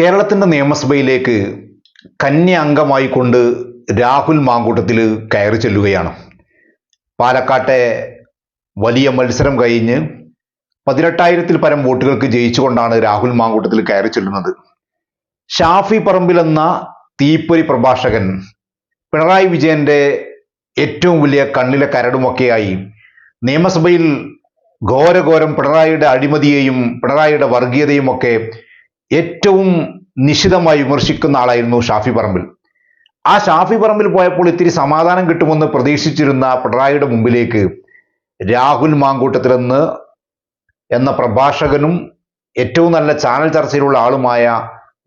കേരളത്തിന്റെ നിയമസഭയിലേക്ക് കന്യ അംഗമായി കൊണ്ട് രാഹുൽ മാങ്കൂട്ടത്തിൽ കയറി ചെല്ലുകയാണ്. പാലക്കാട്ടെ വലിയ മത്സരം കഴിഞ്ഞ് പതിനെട്ടായിരത്തിൽ പരം വോട്ടുകൾക്ക് ജയിച്ചുകൊണ്ടാണ് രാഹുൽ മാങ്കൂട്ടത്തിൽ കയറി ചെല്ലുന്നത്. ഷാഫി പറമ്പിൽ എന്ന തീപ്പൊരി പ്രഭാഷകൻ പിണറായി വിജയന്റെ ഏറ്റവും വലിയ കണ്ണിലെ കരടുമൊക്കെയായി നിയമസഭയിൽ ഘോരഘോരം പിണറായിയുടെ അഴിമതിയെയും പിണറായിയുടെ വർഗീയതയും ഒക്കെ ഏറ്റവും നിശിതമായി വിമർശിക്കുന്ന ആളായിരുന്നു ഷാഫി പറമ്പിൽ. ആ ഷാഫി പറമ്പിൽ പോയപ്പോൾ ഇത്തിരി സമാധാനം കിട്ടുമെന്ന് പ്രതീക്ഷിച്ചിരുന്ന പിണറായിയുടെ മുമ്പിലേക്ക് രാഹുൽ മാങ്കൂട്ടത്തിൽ നിന്ന് എന്ന പ്രഭാഷകനും ഏറ്റവും നല്ല ചാനൽ ചർച്ചയിലുള്ള ആളുമായ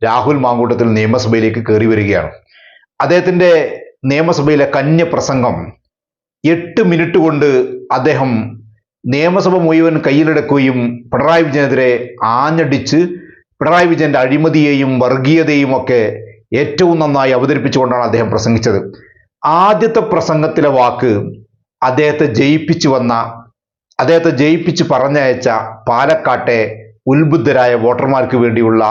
രാഹുൽ മാങ്കൂട്ടത്തിൽ നിയമസഭയിലേക്ക് കയറി വരികയാണ്. അദ്ദേഹത്തിന്റെ നിയമസഭയിലെ കന്യ പ്രസംഗം എട്ട് മിനിറ്റ് കൊണ്ട് അദ്ദേഹം നിയമസഭ മുഴുവൻ കയ്യിലെടുക്കുകയും പിണറായി വിജയനെതിരെ ആഞ്ഞടിച്ച് പിണറായി വിജയന്റെ അഴിമതിയെയും വർഗീയതയും ഒക്കെ ഏറ്റവും നന്നായി അവതരിപ്പിച്ചുകൊണ്ടാണ് അദ്ദേഹം പ്രസംഗിച്ചത്. ആദ്യത്തെ പ്രസംഗത്തിലെ വാക്ക് അദ്ദേഹത്തെ ജയിപ്പിച്ചു വന്ന അദ്ദേഹത്തെ ജയിപ്പിച്ച് പറഞ്ഞയച്ച പാലക്കാട്ടെ ഉത്ബുദ്ധരായ വോട്ടർമാർക്ക് വേണ്ടിയുള്ള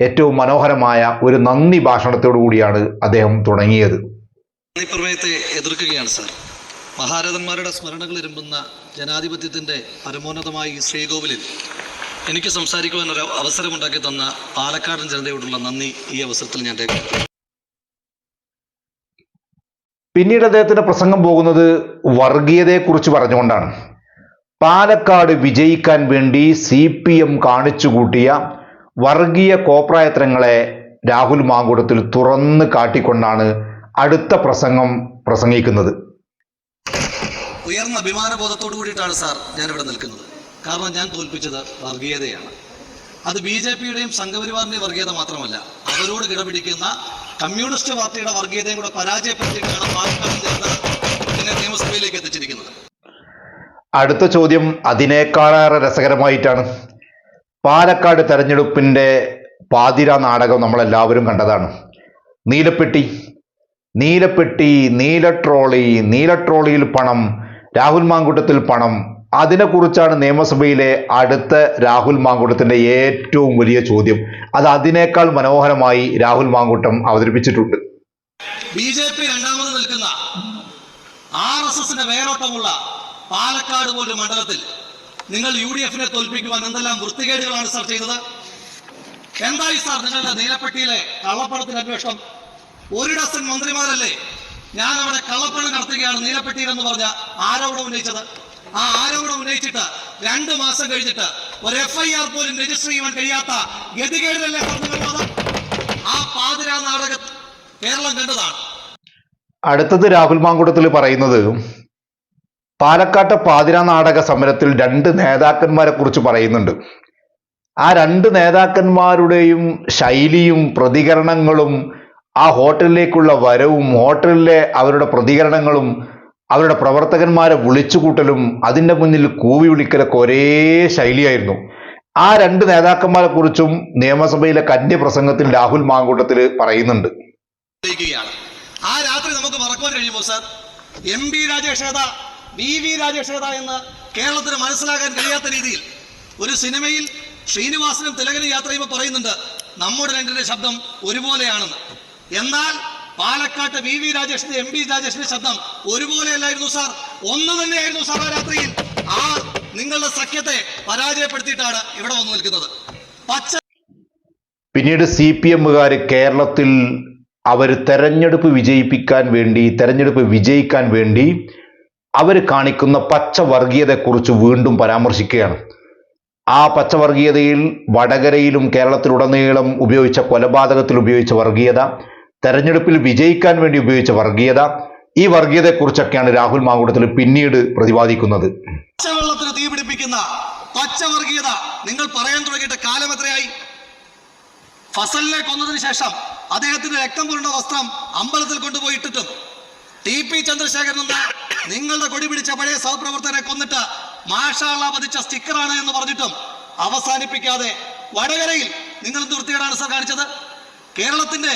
ഏറ്റവും മനോഹരമായ ഒരു നന്ദി ഭാഷണത്തോടു കൂടിയാണ് അദ്ദേഹം തുടങ്ങിയത്. പ്രമേയത്തെ എതിർക്കുകയാണ് സാർ. മഹാരഥന്മാരുടെ സ്മരണകൾ ഇരുമ്പുന്ന ജനാധിപത്യത്തിന്റെ പരമോന്നതമായ ശ്രീകോവിലിൽ എനിക്ക് സംസാരിക്കുവാൻ ഒരു അവസരമുണ്ടാക്കി തന്ന പാലക്കാടൻ ജനതയോടുള്ള നന്ദി ഈ അവസരത്തിൽ ഞാൻ രേഖപ്പെടുത്തുന്നു. പിന്നീട് അദ്ദേഹത്തിന്റെ പ്രസംഗം പോകുന്നത് വർഗീയതയെക്കുറിച്ച് പറഞ്ഞുകൊണ്ടാണ്. പാലക്കാട് വിജയിക്കാൻ വേണ്ടി സി പി എം കാണിച്ചു കൂട്ടിയ വർഗീയ കോപ്രായത്രങ്ങളെ രാഹുൽ മാങ്കൂടത്തിൽ തുറന്ന് കാട്ടിക്കൊണ്ടാണ് അടുത്ത പ്രസംഗം പ്രസംഗിക്കുന്നത്. ഉയർന്ന അഭിമാനബോധത്തോടു കൂടിയിട്ടാണ് സാർ ഞാനിവിടെ ഇവിടെ നിൽക്കുന്നത്. കാരണം ഞാൻ തോൽപ്പിച്ചത് വർഗീയതയാണ്. അത് ബി ജെ പിയുടെയും സംഘപരിവാറിന്റെയും വർഗീയത മാത്രമല്ല. അവരോട് കിടപിടിക്കുന്ന കമ്മ്യൂണിസ്റ്റ് പാർട്ടിയുടെ വർഗീയതയും കൂടെ പരാജയപ്പെടുത്തിയിട്ടാണ് എന്നെ നിയമസഭയിലേക്ക് എത്തിച്ചിരിക്കുന്നത്. അടുത്ത ചോദ്യം അതിനേക്കാളേറെ രസകരമായിട്ടാണ്. പാലക്കാട് തെരഞ്ഞെടുപ്പിന്റെ പാതിര നാടകം നമ്മളെല്ലാവരും കണ്ടതാണ്. നീലപ്പെട്ടി നീലപ്പെട്ടി നീല ട്രോളി നീല ട്രോളിയിൽ പണം രാഹുൽ മാങ്കുട്ടത്തിൽ പണം അതിനെക്കുറിച്ചാണ് നിയമസഭയിലെ അടുത്ത രാഹുൽ മാങ്കുട്ടത്തിന്റെ ഏറ്റവും വലിയ ചോദ്യം. അത് അതിനേക്കാൾ മനോഹരമായി രാഹുൽ മാങ്കൂട്ടം അവതരിപ്പിച്ചിട്ടുണ്ട്. ബി ജെ പി രണ്ടാമത് നിൽക്കുന്ന ആർ എസ് എസിന്റെ വേരോട്ടമുള്ള പാലക്കാട് പോലും മണ്ഡലത്തിൽ നിങ്ങൾ യു ഡി എഫിനെ തോൽപ്പിക്കുവാൻ എന്തെല്ലാം വൃത്തികേടുകളാണ് സാർ ചെയ്തത് എന്തായി സാർ നിങ്ങളുടെ നീലപ്പെട്ടിയിലെ കള്ളപ്പണത്തിന് അന്വേഷണം? ഒരു ഡസൻ മന്ത്രിമാരല്ലേ ഞാൻ അവിടെ കള്ളപ്പണം നടത്തുകയാണ് നീലപ്പെട്ടിയിൽ എന്ന് പറഞ്ഞ ആരോപണം ഉന്നയിച്ചത്? ആ ആരോപണം ഉന്നയിച്ചിട്ട് രണ്ടു മാസം കഴിഞ്ഞിട്ട് ഒരു എഫ് ഐ ആർ പോലും രജിസ്റ്റർ ചെയ്യുവാൻ കഴിയാത്ത ഗതികേടിലല്ലേ ആ പാതിരാ നാടക കേരളം കണ്ടതാണ്. അടുത്തത് രാഹുൽ മാങ്കുടത്തിൽ പറയുന്നത് പാലക്കാട്ടെ പാതിര നാടക സമരത്തിൽ രണ്ട് നേതാക്കന്മാരെ കുറിച്ച് പറയുന്നുണ്ട്. ആ രണ്ട് നേതാക്കന്മാരുടെയും ശൈലിയും പ്രതികരണങ്ങളും ആ ഹോട്ടലിലേക്കുള്ള വരവും ഹോട്ടലിലെ അവരുടെ പ്രതികരണങ്ങളും അവരുടെ പ്രവർത്തകന്മാരെ വിളിച്ചുകൂട്ടലും അതിന്റെ മുന്നിൽ കൂവി വിളിക്കലൊക്കെ ഒരേ ശൈലിയായിരുന്നു. ആ രണ്ട് നേതാക്കന്മാരെ കുറിച്ചും നിയമസഭയിലെ കന്യ പ്രസംഗത്തിൽ രാഹുൽ മാങ്കൂട്ടത്തിൽ പറയുന്നുണ്ട്. ആ രാത്രി നമുക്ക് മറക്കുവാൻ കഴിയുമോ സാർ? എം പി രാജേഷേത വി വി രാജേഷേത എന്ന് കേരളത്തിന് മനസ്സിലാക്കാൻ കഴിയാത്ത രീതിയിൽ ഒരു സിനിമയിൽ ശ്രീനിവാസനും തിലകനും യാത്ര ചെയ്യുമ്പോൾ പറയുന്നുണ്ട് നമ്മുടെ രണ്ടിന്റെ ശബ്ദം ഒരുപോലെയാണെന്ന്. എന്നാൽ പാലക്കാട്ട് വി വി രാജേഷിന്റെ എം പി രാജേഷിന്റെ ശബ്ദം ഒരുപോലെയല്ലായിരുന്നു സാർ. ഒന്ന് തന്നെയായിരുന്നു സാർ രാത്രിയിൽ. ആ നിങ്ങളുടെ സഖ്യത്തെ പരാജയപ്പെടുത്തിയിട്ടാണ് ഇവിടെ വന്നു നിൽക്കുന്നത്. പച്ച പിന്നീട് സി പി എമ്മുകാർ കേരളത്തിൽ അവർ തെരഞ്ഞെടുപ്പ് വിജയിപ്പിക്കാൻ വേണ്ടി തെരഞ്ഞെടുപ്പ് വിജയിക്കാൻ വേണ്ടി അവർ കാണിക്കുന്ന പച്ചവർഗീയതയെക്കുറിച്ച് വീണ്ടും പരാമർശിക്കുകയാണ്. ആ പച്ചവർഗീയതയിൽ വടകരയിലും കേരളത്തിലുടനീളം ഉപയോഗിച്ച കൊലപാതകത്തിൽ ഉപയോഗിച്ച വർഗീയത തെരഞ്ഞെടുപ്പിൽ വിജയിക്കാൻ വേണ്ടി ഉപയോഗിച്ച വർഗീയത. ഈ വർഗീയതയെക്കുറിച്ചൊക്കെയാണ് രാഹുൽ മാങ്കൂട്ടത്തിൽ പിന്നീട് പ്രതിപാദിക്കുന്നത്. പച്ചവെള്ളത്തിന് തീ പിടിപ്പിക്കുന്ന പച്ചവർഗീയത നിങ്ങൾ പറയാൻ തുടങ്ങിയിട്ട് കാലം എത്രയായി? ഫസലിനെ കൊന്നതിന് ശേഷം അദ്ദേഹത്തിന്റെ രക്തം പുരണ്ട വസ്ത്രം അമ്പലത്തിൽ കൊണ്ടുപോയി ഇട്ടിട്ടും ടി പി ചന്ദ്രശേഖരൻ എന്ന നിങ്ങളുടെ കൊടി പിടിച്ച പഴയ സഹപ്രവർത്തകരെ കൊന്നിട്ട് മാഷാള പതിച്ച സ്റ്റിക്കറാണ് എന്ന് പറഞ്ഞിട്ടും അവസാനിപ്പിക്കാതെ വടകരയിൽ നിങ്ങൾ എന്ത് വൃത്തികേടാണ് സർ കാണിച്ചത്? കേരളത്തിന്റെ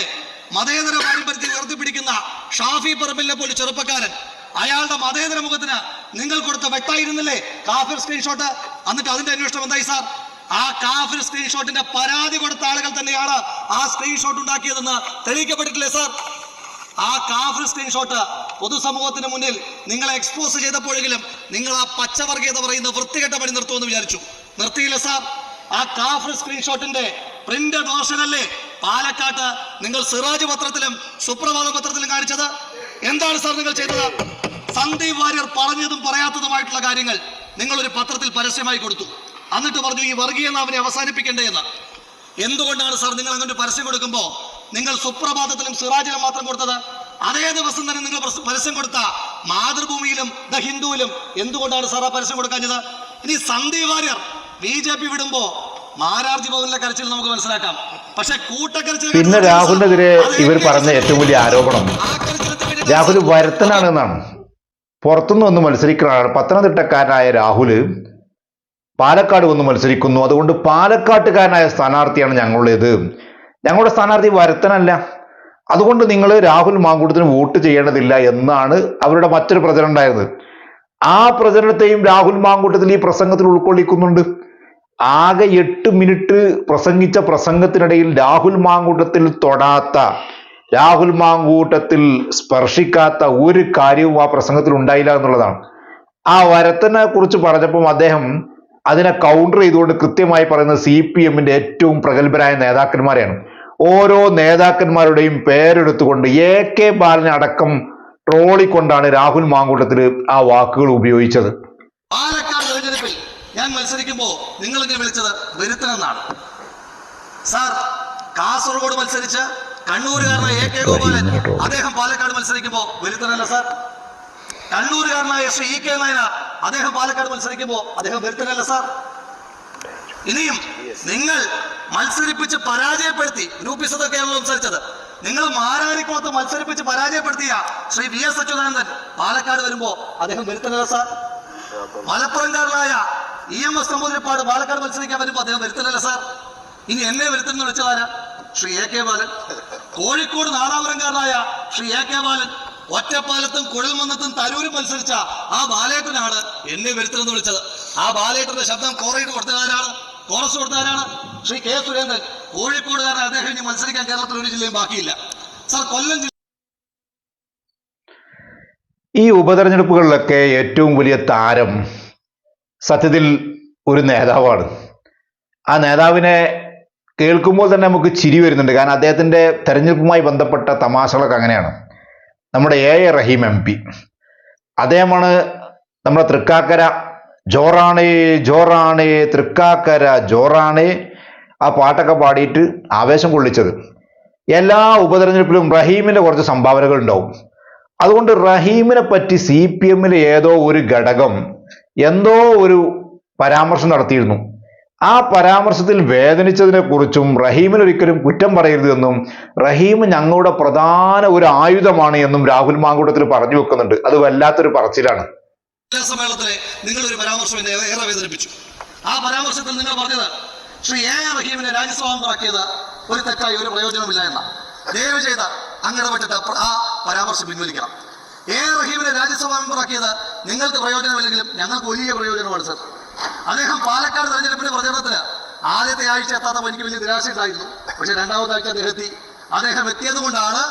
മതേതര പാരമ്പര്യത്തെ ഉയർത്തിപ്പിടിക്കുന്ന ഷാഫി പറമ്പിലെ പോലെ ചെറുപ്പക്കാരൻ. അയാളുടെ മതേതര മുഖത്തിന് നിങ്ങൾ കൊടുത്ത വെട്ടായിരുന്നില്ലേ? കാഫിർ സ്ക്രീൻഷോട്ട് എന്നിട്ട് അതിന്റെ അന്വേഷണം എന്തായി സാർ? ആ കാഫിർ സ്ക്രീൻഷോട്ടിന്റെ പരാതി കൊടുത്ത ആളുകൾ തന്നെയാണ് ആ സ്ക്രീൻഷോട്ട് ഉണ്ടാക്കിയതെന്ന് തെളിയിക്കപ്പെട്ടിട്ടില്ലേ സാർ? ആ കാഫിർ സ്ക്രീൻഷോട്ട് പൊതുസമൂഹത്തിന് മുന്നിൽ നിങ്ങളെ എക്സ്പോസ് ചെയ്തപ്പോഴെങ്കിലും നിങ്ങൾ ആ പച്ചവർഗീയത പറയുന്ന വൃത്തികെട്ട പണി നിർത്തുമെന്ന് വിചാരിച്ചു. നിർത്തിയില്ല സാർ. ആ കാഫിർ സ്ക്രീൻഷോട്ടിന്റെ പ്രിന്റ് ദോഷനല്ലേ പാലക്കാട്ട് നിങ്ങൾ സിറാജ് പത്രത്തിലും സുപ്രഭാത പത്രത്തിലും കാണിച്ചത്? എന്താണ് സാർ നിങ്ങൾ ചെയ്തത്? സന്ദീപ് വാര്യർ പറഞ്ഞതും പറയാത്തതുമായിട്ടുള്ള കാര്യങ്ങൾ നിങ്ങൾ ഒരു പത്രത്തിൽ പരസ്യമായി കൊടുത്തു. എന്നിട്ട് പറഞ്ഞു ഈ വർഗീയ നാവിനെ അവസാനിപ്പിക്കണ്ടേ എന്ന്. എന്തുകൊണ്ടാണ് സാർ നിങ്ങൾ അങ്ങനെ ഒരു പരസ്യം കൊടുക്കുമ്പോൾ നിങ്ങൾ സുപ്രഭാതത്തിലും സിറാജിലും മാത്രം കൊടുത്തത്? അതേ ദിവസം തന്നെ നിങ്ങൾ പരസ്യം കൊടുത്ത മാതൃഭൂമിയിലും ദ ഹിന്ദുവിലും എന്തുകൊണ്ടാണ് സാർ ആ പരസ്യം കൊടുക്കാഞ്ഞത്? ഇനി Sandeep Warrier B J P വിടുമ്പോ Mararji ഭവനിലെ കരച്ചിൽ നമുക്ക് മനസ്സിലാക്കാം. പിന്നെ രാഹുലിനെതിരെ ഇവർ പറഞ്ഞ ഏറ്റവും വലിയ ആരോപണം. രാഹുൽ വരുത്തനാണ് എന്നാണ് പുറത്തുനിന്ന് വന്ന് മത്സരിക്കുന്നതാണ് പത്തനംതിട്ടക്കാരനായ രാഹുൽ പാലക്കാട് വന്ന് മത്സരിക്കുന്നു. അതുകൊണ്ട് പാലക്കാട്ടുകാരനായ സ്ഥാനാർത്ഥിയാണ് ഞങ്ങളുടേത്. ഞങ്ങളുടെ സ്ഥാനാർത്ഥി വരുത്തനല്ല. അതുകൊണ്ട് നിങ്ങൾ രാഹുൽ മാങ്കൂട്ടത്തിന് വോട്ട് ചെയ്യേണ്ടതില്ല എന്നാണ് അവരുടെ മറ്റൊരു പ്രചരണം ഉണ്ടായിരുന്നത്. ആ പ്രചരണത്തെയും രാഹുൽ മാങ്കൂട്ടത്തിൽ ഈ പ്രസംഗത്തിൽ ഉൾക്കൊള്ളിക്കുന്നുണ്ട്. ആകെ എട്ട് മിനിറ്റ് പ്രസംഗിച്ച പ്രസംഗത്തിനിടയിൽ രാഹുൽ മാങ്കൂട്ടത്തിൽ തൊടാത്ത രാഹുൽ മാങ്കൂട്ടത്തിൽ സ്പർശിക്കാത്ത ഒരു കാര്യവും ആ പ്രസംഗത്തിൽ ഉണ്ടായില്ല എന്നുള്ളതാണ്. ആ വരത്തനെ കുറിച്ച് പറഞ്ഞപ്പം അദ്ദേഹം അതിനെ കൗണ്ടർ ചെയ്തുകൊണ്ട് കൃത്യമായി പറയുന്നത് സി പി എമ്മിന്റെ ഏറ്റവും പ്രഗത്ഭരായ നേതാക്കന്മാരെയാണ്. ഓരോ നേതാക്കന്മാരുടെയും പേരെടുത്തുകൊണ്ട് എ കെ ബാലനെ അടക്കം ട്രോളിക്കൊണ്ടാണ് രാഹുൽ മാങ്കൂട്ടത്തിൽ ആ വാക്കുകൾ ഉപയോഗിച്ചത്. മത്സരിക്കുമ്പോ നിങ്ങൾ എന്നെ വിളിച്ചത് വരുത്തനെന്നാണ്. സാർ കാസർഗോഡ് മത്സരിച്ച കണ്ണൂരുകാരനായ എ കെ ഗോപാലൻ അദ്ദേഹം പാലക്കാട് മത്സരിക്കുമ്പോ വരുത്തനല്ല സാർ. കണ്ണൂരുകാരനായ ശ്രീ ഇ കെ നായനാർ അദ്ദേഹം പാലക്കാട് മത്സരിക്കുമ്പോ അദ്ദേഹം വരുത്തനല്ല സാർ. ഇനിയും നിങ്ങൾ മത്സരിപ്പിച്ച് പരാജയപ്പെടുത്തി ഗ്രൂപ്പിസതൊക്കെയാണ് സംസാരിച്ചത് നിങ്ങൾ മാരാരിക്കുളത്ത് മത്സരിപ്പിച്ച് പരാജയപ്പെടുത്തിയ ശ്രീ വി എസ് അച്യുതാനന്ദൻ പാലക്കാട് വരുമ്പോ അദ്ദേഹം വരുത്തനല്ല sir. മലപ്പുറംകാരനായ E M S Namboodiripad Palakkad മത്സരിക്കാൻ വരുമ്പോ അദ്ദേഹം വരുത്തില്ലല്ലോ സാർ. ഇനി എന്നെ വരുത്തുന്ന വിളിച്ചതാരാ ശ്രീ എ കെ ബാലൻ. കോഴിക്കോട് നാടാപുരംകാരനായ ശ്രീ എ കെ ബാലൻ ഒറ്റപ്പാലത്തും കുഴൽമന്നത്തും തരൂരും മത്സരിച്ച ആ ബാലേട്ടനാണ് എന്നെ വരുത്തണമെന്ന് വിളിച്ചത്. ആ ബാലേട്ടന്റെ ശബ്ദം കോറയിട്ട് കൊടുത്തതാരാണ് കോറസ് കൊടുത്തതാരാണ് ശ്രീ കെ സുരേന്ദ്രൻ. കോഴിക്കോടുകാരൻ അദ്ദേഹം ഇനി മത്സരിക്കാൻ കേരളത്തിൽ ഒരു ജില്ലയും ബാക്കിയില്ല. സാർ കൊല്ലം ജില്ല ഈ ഉപതെരഞ്ഞെടുപ്പുകളിലൊക്കെ ഏറ്റവും വലിയ താരം സത്യത്തിൽ ഒരു നേതാവാണ്. ആ നേതാവിനെ കേൾക്കുമ്പോൾ തന്നെ നമുക്ക് ചിരി വരുന്നുണ്ട്. കാരണം അദ്ദേഹത്തിന്റെ തെരഞ്ഞെടുപ്പുമായി ബന്ധപ്പെട്ട തമാശകളൊക്കെ അങ്ങനെയാണ്. നമ്മുടെ A A Rahim M P. അദ്ദേഹമാണ് നമ്മുടെ തൃക്കാക്കര ജോറാണേ ജോറാണേ തൃക്കാക്കര ജോറാണേ ആ പാട്ടൊക്കെ പാടിയിട്ട് ആവേശം കൊള്ളിച്ചത്. എല്ലാ ഉപതെരഞ്ഞെടുപ്പിലും റഹീമിന്റെ കുറച്ച് സംഭാവനകൾ ഉണ്ടാവും. അതുകൊണ്ട് റഹീമിനെ പറ്റി സി പി എമ്മിലെ ഏതോ ഒരു ഘടകം എന്തോ ഒരു പരാമർശം നടത്തിയിരുന്നു. ആ പരാമർശത്തിൽ വേദനിച്ചതിനെ കുറിച്ചും റഹീമിന് ഒരിക്കലും കുറ്റം പറയരുത് എന്നും റഹീം ഞങ്ങളുടെ പ്രധാന ഒരു ആയുധമാണ് എന്നും രാഹുൽ മാങ്കൂട്ടത്തിൽ പറഞ്ഞു വെക്കുന്നുണ്ട്. അത് വല്ലാത്തൊരു പറച്ചിലാണ്. നിങ്ങൾ ഒരു പരാമർശം ഏറെ ആ പരാമർശത്തിൽ നിങ്ങൾ പറഞ്ഞത് ശ്രീ എ റഹീമിനെ രാജ്യസഭ മെമ്പറാക്കിയത് ഒരു തെറ്റായി ഒരു പ്രയോജനമില്ല എന്ന. ദയവ് ചെയ്ത അങ്ങനെ പറ്റിട്ട് ആ പരാമർശം പിൻവലിക്കണം. എ റഹീമിനെ രാജ്യസഭാ മെമ്പറാക്കിയത് നിങ്ങൾക്ക് പ്രയോജനമില്ലെങ്കിലും ഞങ്ങൾക്ക് വലിയ പ്രയോജനമാണ് സർ അദ്ദേഹം പാലക്കാട് തെരഞ്ഞെടുപ്പിന്റെ പ്രചരണത്തിന് ആദ്യത്തെ ആഴ്ച എത്താത്തപ്പോൾ എനിക്ക് വലിയ നിരാശയുണ്ടായിരുന്നു പക്ഷെ രണ്ടാമത്തെ ആഴ്ച അദ്ദേഹം എത്തി അദ്ദേഹം എത്തിയത് കൊണ്ടാണ്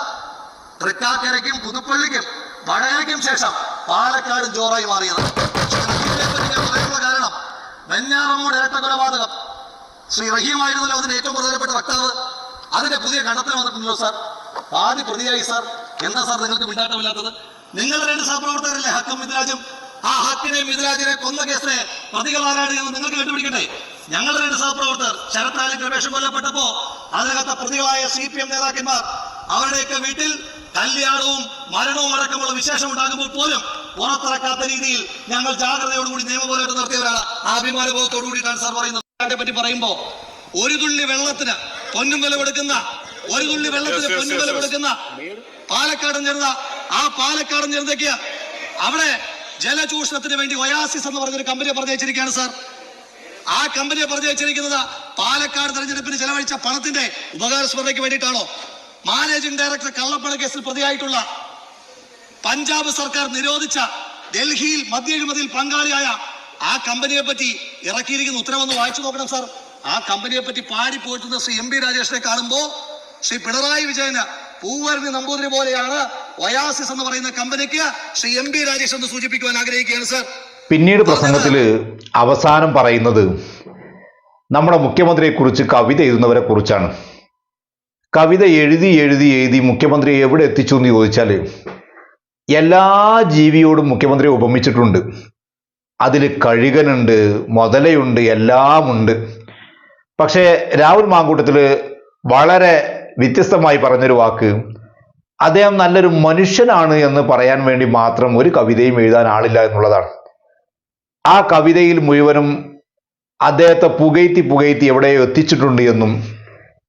തൃക്കാക്കരയ്ക്കും പുതുപ്പള്ളിക്കും വടകരയ്ക്കും ശേഷം പാലക്കാടും ജോറായി മാറിയത്. കാരണം വെഞ്ഞാറമ്മൂട് ഇരട്ട കൊലപാതകം. ശ്രീ റഹീമായിരുന്നല്ലോ അതിന്റെ ഏറ്റവും പ്രധാനപ്പെട്ട വക്താവ്. അതിന്റെ പുതിയ കണ്ടെത്തൽ വന്നിട്ടുണ്ടല്ലോ സർ ആദ്യ പ്രതിയായി സർ എന്താ സർ നിങ്ങൾക്ക് മിണ്ടാട്ടമില്ലാത്തത്? നിങ്ങളുടെ രണ്ട് സഹപ്രവർത്തകരല്ലേ ഹക്കും മിഥുരാജും ആ ഹക്കിനെ മിഥുരാജിനെ കൊന്ന കേസിനെ പ്രതികളാരാണ് എന്ന് നിങ്ങൾക്ക് കണ്ടുപിടിക്കട്ടെ ഞങ്ങൾ രണ്ട് സഹപ്രവർത്തകർ ശരത്താലി കൊല്ലപ്പെട്ടപ്പോ അതിനകത്ത പ്രതികളായ സി പി എം നേതാക്കന്മാർ അവരുടെയൊക്കെ വീട്ടിൽ കല്യാണവും മരണവും അടക്കമുള്ള വിശേഷം ഉണ്ടാകുമ്പോൾ പോലും പുറത്തിറക്കാത്ത രീതിയിൽ ഞങ്ങൾ ജാഗ്രതയോടുകൂടി നിയമപോരാട്ടം നടത്തിയവരാണ്. ആ അഭിമാനബോധത്തോടു കൂടിയിട്ടാണ് സാർ പറയുന്നത്. അതിനെ പറ്റി പറയുമ്പോ ഒരു തുള്ളി വെള്ളത്തിന് പൊന്നും വില കൊടുക്കുന്ന ഒരു തുള്ളി വെള്ളത്തിന് പൊന്നും വില കൊടുക്കുന്ന പാലക്കാട് ജനത ആ പാലക്കാട് ജനതയ്ക്ക് അവിടെ ജലചൂഷണത്തിന് വേണ്ടി ഒയാസിസ് എന്ന് പറഞ്ഞൊരു കമ്പനിയെ പറഞ്ഞയച്ചിരിക്കുകയാണ് സാർ. ആ കമ്പനിയെ പറഞ്ഞയച്ചിരിക്കുന്നത് പാലക്കാട് തെരഞ്ഞെടുപ്പിന് ചെലവഴിച്ച പണത്തിന്റെ ഉപകാരസ്മരണയ്ക്ക് വേണ്ടിയിട്ടാണോ? മാനേജിംഗ് ഡയറക്ടർ കള്ളപ്പണ കേസിൽ പ്രതിയായിട്ടുള്ള പഞ്ചാബ് സർക്കാർ നിരോധിച്ച ഡൽഹിയിൽ മദ്യ അഴിമതിയിൽ പങ്കാളിയായ ആ കമ്പനിയെ പറ്റി ഇറക്കിയിരിക്കുന്ന ഉത്തരവൊന്ന് വായിച്ചു നോക്കണം സാർ. ആ കമ്പനിയെ പറ്റി പാടി പോയിട്ടുന്ന ശ്രീ എം പി രാജേഷിനെ കാണുമ്പോ ശ്രീ പിണറായി വിജയന് പൂവരണി നമ്പൂതിരി പോലെയാണ് ഒയാസിസ് എന്ന് പറയുന്ന കമ്പനിക്ക് ശ്രീ എം പി രാജേഷ് എന്ന് സൂചിപ്പിക്കുവാൻ ആഗ്രഹിക്കുകയാണ് സർ. പിന്നീട് പ്രസംഗത്തിൽ അവസാനം പറയുന്നത് നമ്മുടെ മുഖ്യമന്ത്രിയെ കുറിച്ച് കവിത എഴുതുന്നവരെ കുറിച്ചാണ്. കവിത എഴുതി എഴുതി എഴുതി മുഖ്യമന്ത്രി എവിടെ എത്തിച്ചു എന്ന് ചോദിച്ചാൽ എല്ലാ ജീവിയോടും മുഖ്യമന്ത്രിയെ ഉപമിച്ചിട്ടുണ്ട്. അതിൽ കഴുകനുണ്ട് മുതലയുണ്ട് എല്ലാമുണ്ട്. പക്ഷേ രാഹുൽ മാങ്കൂട്ടത്തിൽ വളരെ വ്യത്യസ്തമായി പറഞ്ഞൊരു വാക്ക് അദ്ദേഹം നല്ലൊരു മനുഷ്യനാണ് എന്ന് പറയാൻ വേണ്ടി മാത്രം ഒരു കവിതയും എഴുതാൻ ആളില്ല എന്നുള്ളതാണ്. ആ കവിതയിൽ മുഴുവനും അദ്ദേഹത്തെ പുകയ്ത്തി പുകയ്ത്തി എവിടെയോ എത്തിച്ചിട്ടുണ്ട് എന്നും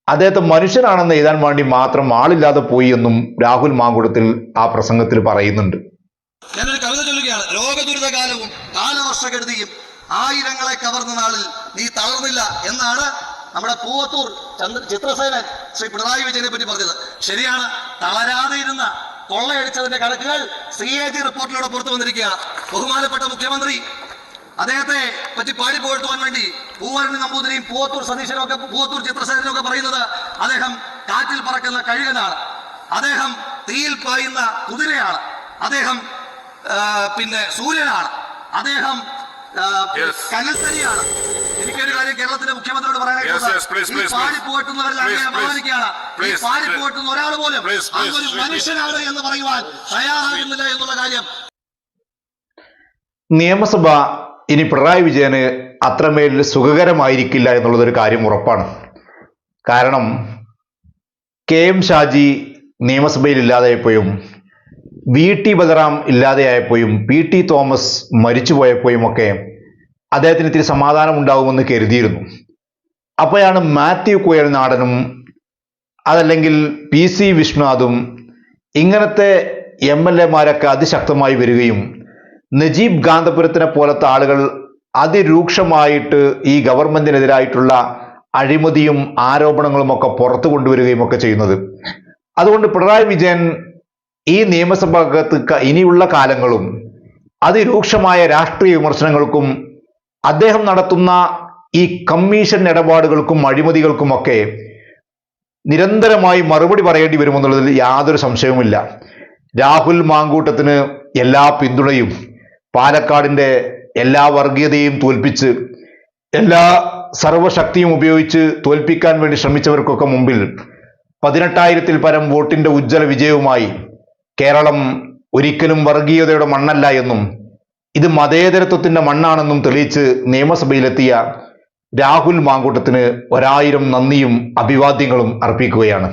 അദ്ദേഹത്തെ മനുഷ്യനാണെന്ന് എഴുതാൻ വേണ്ടി മാത്രം ആളില്ലാതെ പോയി എന്നും രാഹുൽ മാങ്കുടത്തിൽ ആ പ്രസംഗത്തിൽ പറയുന്നുണ്ട്. ഞാനൊരു കവിത ചൊല്ലുകയാണ്. രോഗദുരിതകാലവും കാലവർഷകെടുതിയും ആയിരങ്ങളെ കവർന്ന നാളിൽ നീ തളർന്നില്ല എന്നാണ് നമ്മുടെ പൂവത്തൂർ ചന്ദ്ര ചിത്രസേനൻ ശ്രീ പിണറായി വിജയനെ പറ്റി പറഞ്ഞത്. ശരിയാണ് തളരാതെ ഇരുന്ന കൊള്ളയടിച്ചതിന്റെ കണക്കുകൾ സി എ ജി റിപ്പോർട്ടിലൂടെ പുറത്തു വന്നിരിക്കുകയാണ്. ബഹുമാനപ്പെട്ട മുഖ്യമന്ത്രി അദ്ദേഹത്തെ പറ്റി പാടി പുകഴ്ത്തുവാൻ വേണ്ടി പൂവരണി നമ്പൂതിരിയും പൂവത്തൂർ സതീശനും ഒക്കെ പൂവത്തൂർ ചിത്രസേനനും ഒക്കെ പറയുന്നത് അദ്ദേഹം കാറ്റിൽ പറക്കുന്ന കഴുകനാണ്. അദ്ദേഹം തീയിൽ പായുന്ന കുതിരയാണ്. അദ്ദേഹം പിന്നെ സൂര്യനാണ്. അദ്ദേഹം കനൽത്തരിയാണ്. എനിക്കൊരു കാര്യം കേരളത്തിന്റെ മുഖ്യമന്ത്രിയോട് പറയാനായിട്ട് പാടി please. ഒരാൾ പോലും അതൊരു മനുഷ്യനാണ് എന്ന് പറയുവാൻ തയ്യാറാകുന്നില്ല എന്നുള്ള കാര്യം. നിയമസഭ ഇനി പിണറായി വിജയന് അത്രമേൽ സുഖകരമായിരിക്കില്ല എന്നുള്ളതൊരു കാര്യം ഉറപ്പാണ്. കാരണം കെ എം ഷാജി നിയമസഭയിൽ ഇല്ലാതായപ്പോഴും വി ടി ബലറാം ഇല്ലാതെയായപ്പോഴും പി ടി തോമസ് മരിച്ചുപോയപ്പോഴും ഒക്കെ അദ്ദേഹത്തിന് ഇത്തിരി സമാധാനം ഉണ്ടാകുമെന്ന് കരുതിയിരുന്നു. അപ്പോഴാണ് മാത്യു കുയൽനാടനും അതല്ലെങ്കിൽ പി സി വിശ്വനാഥും ഇങ്ങനത്തെ എം എൽ എമാരൊക്കെ അതിശക്തമായി വരികയും നജീബ് ഗാന്ധപുരത്തിനെ പോലത്തെ ആളുകൾ അതിരൂക്ഷമായിട്ട് ഈ ഗവൺമെന്റിനെതിരായിട്ടുള്ള അഴിമതിയും ആരോപണങ്ങളും ഒക്കെ പുറത്തു കൊണ്ടുവരികയും ഒക്കെ ചെയ്യുന്നത്. അതുകൊണ്ട് പിണറായി വിജയൻ ഈ നിയമസഭാകത്ത് ഇനിയുള്ള കാലങ്ങളും അതിരൂക്ഷമായ രാഷ്ട്രീയ വിമർശനങ്ങൾക്കും അദ്ദേഹം നടത്തുന്ന ഈ കമ്മീഷൻ ഇടപാടുകൾക്കും അഴിമതികൾക്കുമൊക്കെ നിരന്തരമായി മറുപടി പറയേണ്ടി വരുമെന്നുള്ളതിൽ യാതൊരു സംശയവുമില്ല. രാഹുൽ മാങ്കൂട്ടത്തിന് എല്ലാ പിന്തുണയും പാലക്കാടിന്റെ എല്ലാ വർഗീയതയും തോൽപ്പിച്ച് എല്ലാ സർവശക്തിയും ഉപയോഗിച്ച് തോൽപ്പിക്കാൻ വേണ്ടി ശ്രമിച്ചവർക്കൊക്കെ മുമ്പിൽ പതിനെട്ടായിരത്തിൽ പരം വോട്ടിന്റെ ഉജ്ജ്വല വിജയവുമായി കേരളം ഒരിക്കലും വർഗീയതയുടെ മണ്ണല്ല എന്നും ഇത് മതേതരത്വത്തിന്റെ മണ്ണാണെന്നും തെളിയിച്ച് നിയമസഭയിലെത്തിയ രാഹുൽ മാങ്കൂട്ടത്തിന് ഒരായിരം നന്ദിയും അഭിവാദ്യങ്ങളും അർപ്പിക്കുകയാണ്.